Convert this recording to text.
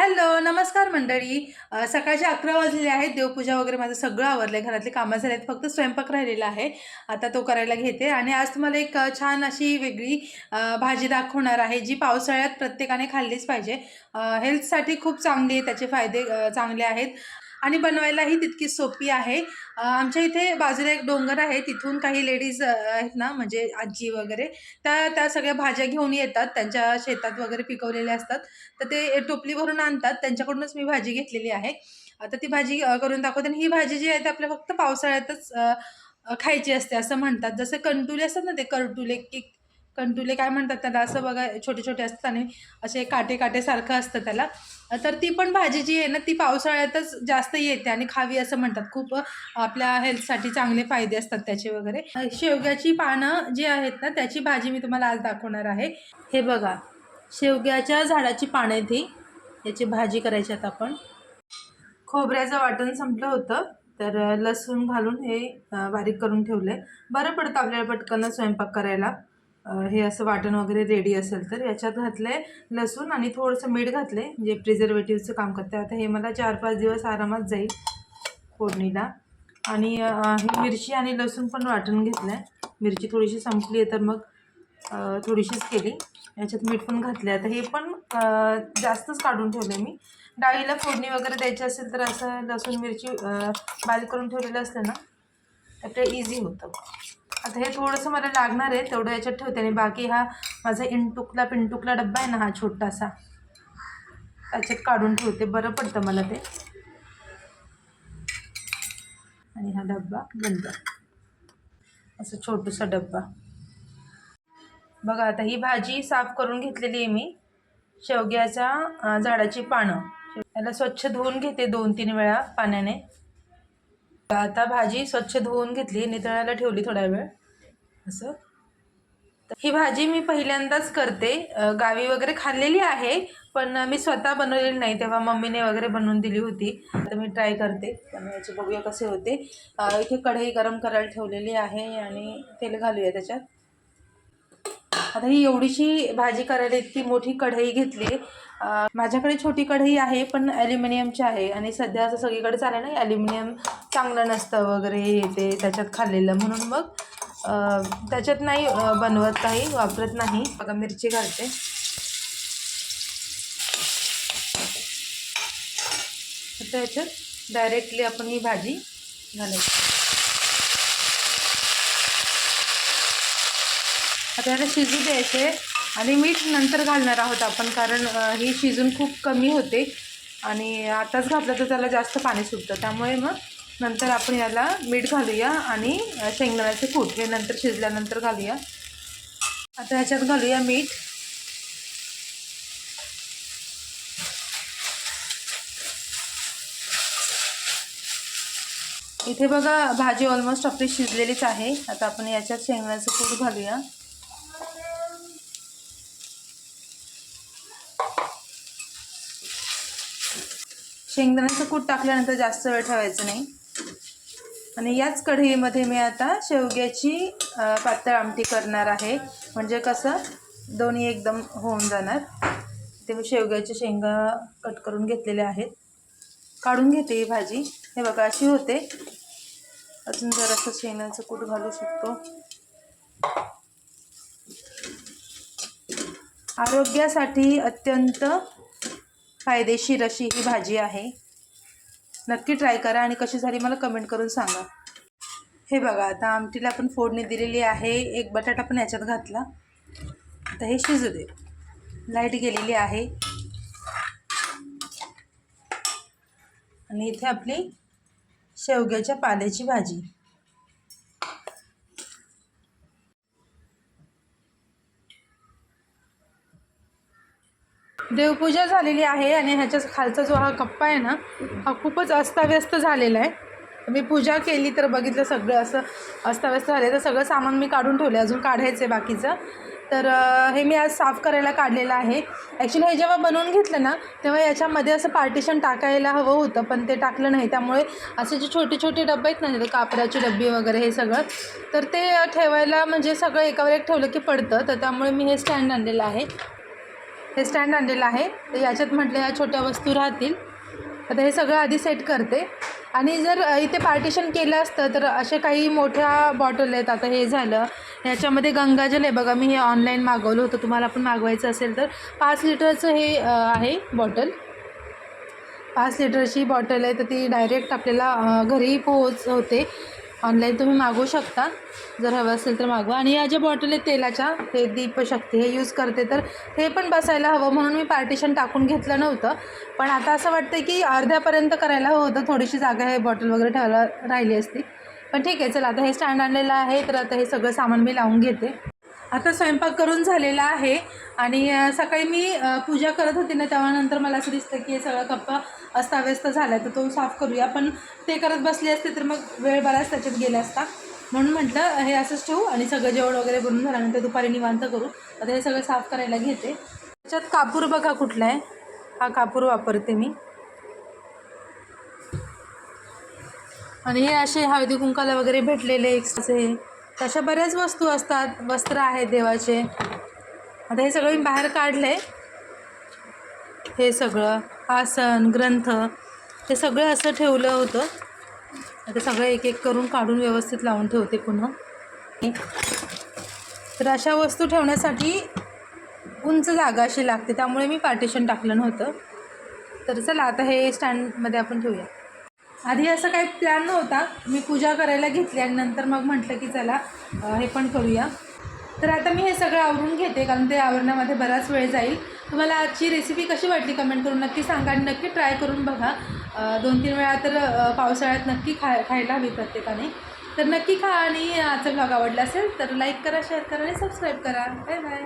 Hello नमस्कार मंडळी. सकाळचे अकरा वाजलेले आहेत. देवपूजा वगैरे माझं सगळं आवरलं आहे घरातले कामं झाले आहेत फक्त स्वयंपाक राहिलेला आहे. आता तो करायला घेते. आणि आज तुम्हाला एक छान अशी वेगळी भाजी दाखवणार आहे जी पावसाळ्यात प्रत्येकाने खाल्लीच पाहिजे. हेल्थसाठी खूप चांगली आहे. त्याचे फायदे चांगले आहेत. आणि बनवायलाही तितकी सोपी आहे. आमच्या इथे बाजूला एक डोंगर आहे तिथून काही लेडीज आहेत ना म्हणजे आजी वगैरे त्या त्या सगळ्या भाज्या घेऊन येतात त्यांच्या शेतात वगैरे पिकवलेल्या असतात. तर ते टोपली भरून आणतात त्यांच्याकडूनच मी भाजी घेतलेली आहे. आता ती भाजी करून दाखवते. आणि ही भाजी जी आहे ती आपल्या फक्त पावसाळ्यातच खायची असते असं म्हणतात. जसं कंटुले असतात ना ते करटुले की कंटुले काय म्हणतात त्याला असं बघा छोटे छोटे असतात आणि असे काटे काटेसारखं असतं त्याला. तर ती पण भाजी जी आहे ना ती पावसाळ्यातच जास्त येते आणि खावी असं म्हणतात. खूप आपल्या हेल्थसाठी चांगले फायदे असतात त्याचे वगैरे. शेवग्याची पानं जी आहेत ना त्याची भाजी मी तुम्हाला आज दाखवणार आहे. हे बघा शेवग्याच्या झाडाची पानं आहेत ही. याची भाजी करायची आता आपण. खोबऱ्याचं वाटण संपलं होतं तर लसूण घालून हे बारीक करून ठेवलं आहे बरं पडतं आपल्याला पटकन स्वयंपाक करायला. हे असं वाटण वगैरे रेडी असेल तर याच्यात घातलं आहे लसूण आणि थोडंसं मीठ घातलं आहे जे प्रिझर्वेटिव्हचं काम करते. आता हे मला चार पाच दिवस आरामात जाईल फोडणीला. आणि ही मिरची आणि लसूण पण वाटून घेतलं आहे मिरची थोडीशी संपली आहे तर मग थोडीशीच केली. याच्यात मीठ पण घातले आता हे पण जास्तच काढून ठेवले मी. डाळीला फोडणी वगैरे द्यायची असेल तर असं लसूण मिरची बारीक करून ठेवलेलं असलं ना तर ते इझी होतं. आता हे थोडंसं मला लागणार आहे तेवढं याच्यात ठेवते. आणि बाकी हा माझा इंटुकला पिंटुकला डब्बा आहे ना हा छोटासा त्याच्यात काढून ठेवते. बरं पडतं मला ते. आणि हा डब्बा बंद. असं छोटूसा डब्बा. बघा आता ही भाजी साफ करून घेतलेली आहे मी. शेवग्याच्या झाडाची पानं. याला स्वच्छ धुवून घेते दोन तीन वेळा पाण्याने. आता भाजी स्वच्छ धुवून घेतली नितळायला ठेवली थोडा वेळ. असं. ही भाजी मी पहिल्यांदाच करते. गावी वगैरे खाल्लेली आहे पण मी स्वतः बनवलेली नाही तेव्हा मम्मीने वगैरे बनवून दिली होती. तर मी ट्राय करते. त्यामुळे याचे बघूया कसे होते. इथे कढई गरम करायला ठेवलेली आहे आणि तेल घालूया त्याच्यात. आता ही एवढीशी भाजी करायला इतकी मोठी कढई घेतली. माझ्याकडे छोटी कढई आहे पण ॲल्युमिनियमची आहे. आणि सध्या असं सगळीकडे चालेल ना ॲल्युमिनियम चांगलं नसतं वगैरे हे ते त्याच्यात खाल्लेलं. म्हणून मग त्याच्यात नाही बनवत काही वापरत नाही. बघा मिरची घालते. त्याच्यात याच्यात डायरेक्टली आपण ही भाजी घालायची. आता याला शिजू द्यायचे आणि मीठ नंतर घालणार आहोत आपण कारण ही शिजून खूप कमी होते आणि आताच घातलं तर त्याला जास्त पाणी सुटतं. त्यामुळे मग नंतर आपण याला मीठ घालूया आणि शेंगदाण्याचे कूट हे नंतर शिजल्यानंतर घालूया. आता ह्याच्यात घालूया मीठ. इथे बघा भाजी ऑलमोस्ट आपली शिजलेलीच आहे. आता आपण याच्यात शेंगदाण्याचं कूट घालूया. शेंगदाण्याचं कूट टाकल्यानंतर जास्त वेळ ठेवायचं नाही. आणि याच कढईमध्ये मी आता शेवग्याची पातळ आमटी करणार आहे. म्हणजे कसं दोन्ही एकदम होऊन जाणार. ते मी शेवग्याच्या शेंगा कट करून घेतलेल्या आहेत. काढून घेते ही भाजी. हे बघा अशी होते. अजून जरासं शेंगाचं कूट घालू शकतो. आरोग्यासाठी अत्यंत फायदेशीर अशी ही भाजी आहे. नक्की ट्राय करा आणि कशी झाली मला कमेंट करून सांगा. हे बघा आता आमटीला आपण फोडणी दिलेली आहे. एक बटाटा पण याच्यात घातला. आता हे शिजू दे. लाइट गेलेली आहे. आणि इथे आपली शेवग्याच्या पाल्याची भाजी. देवपूजा झालेली आहे आणि ह्याच्या खालचा जो हा कप्पा आहे ना हा खूपच अस्ताव्यस्त झालेला आहे. मी पूजा केली तर बघितलं सगळं असं अस्ताव्यस्त झालं तर सगळं सामान मी काढून ठेवलं अजून काढायचं आहे बाकीचं. तर हे मी आज साफ करायला काढलेलं आहे. ॲक्च्युली हे जेव्हा बनवून घेतलं ना तेव्हा याच्यामध्ये असं पार्टिशन टाकायला हवं होतं पण ते टाकलं नाही. त्यामुळे असे जे छोटे छोटे डबे आहेत ना ते कापडाची डब्बी वगैरे हे सगळं तर ते ठेवायला म्हणजे सगळं एकावर एक ठेवलं की पडतं. तर त्यामुळे मी हे स्टँड आणलेलं आहे. हे स्टँड आणलेलं आहे. तर याच्यात म्हटलं या छोट्या वस्तू राहतील. आता हे सगळं आधी सेट करते. आणि जर इथे पार्टिशन केलं असतं तर असे काही मोठ्या बॉटल आहेत. आता हे झालं. ह्याच्यामध्ये गंगाजल आहे. बघा मी हे ऑनलाईन मागवलं होतं. तुम्हाला पण मागवायचं असेल तर. पाच लिटरचं हे आहे बॉटल पाच लिटरची बॉटल आहे. तर ती डायरेक्ट आपल्याला घरी पोहोच होते ऑनलाईन तुम्ही मागवू शकता जर हवं असेल तर मागवा. आणि या ज्या बॉटल आहेत तेलाच्या हे दीपशक्ती हे यूज करते तर हे पण बसायला हवं म्हणून मी पार्टिशन टाकून घेतलं नव्हतं. पण आता असं वाटतं की अर्ध्यापर्यंत करायला हवं होतं. थोडीशी जागा हे बॉटल वगैरे ठेवायला राहिली असती. पण ठीक आहे चला आता हे स्टँड आणलेलं आहे. तर आता हे सगळं सामान मी लावून घेते. आता स्वयंपाक करून झालेला आहे आणि सकाळी मी पूजा करत होते ना तेव्हा नंतर मला असं दिसतं की हे सगळा कप्पा अस्ताव्यस्त झाला तर तो साफ करूया. पण ते करत बसले असते तर मग वेळ बराच त्याच्यात गेला असता. म्हणून म्हटलं हे असंच ठेवू आणि सगळं जेवण वगैरे बनून झाल्यानंतर दुपारी निवांत करू. आता हे सगळं साफ करायला घेते. त्याच्यात कापूर बघा कुठला आहे. हा कापूर वापरते मी. आणि हे असे हळदी कुंकाला वगैरे भेटलेले एक्स्ट्राचे तशा बऱ्याच वस्तू असतात. वस्त्र आहेत देवाचे. आता हे सगळं मी बाहेर काढले हे सगळं आसन ग्रंथ हे सगळं असं ठेवलं होतं. आता सगळं एक एक करून काढून व्यवस्थित लावून ठेवते पुन्हा. तर अशा वस्तू ठेवण्यासाठी उंच जागा अशी लागते. त्यामुळे मी पार्टिशन टाकलं नव्हतं. तर चला आता हे स्टँडमध्ये आपण ठेवूया. आधी असं काही प्लॅन नव्हता. मी पूजा करायला घेतली आणि नंतर मग म्हटलं की चला हे पण करूया. तर आता मी हे सगळं आवरून घेते कारण ते आवरण्यामध्ये बराच वेळ जाईल. तुम्हाला आजची रेसिपी कशी वाटली कमेंट करून नक्की सांगा आणि नक्की ट्राय करून बघा. दोन तीन वेळा तर पावसाळ्यात नक्की खाय खायला हवी प्रत्येकाने. तर नक्की खा आणि आजचा ब्लॉग आवडला असेल तर लाईक करा शेअर करा आणि सबस्क्राईब करा. Bye bye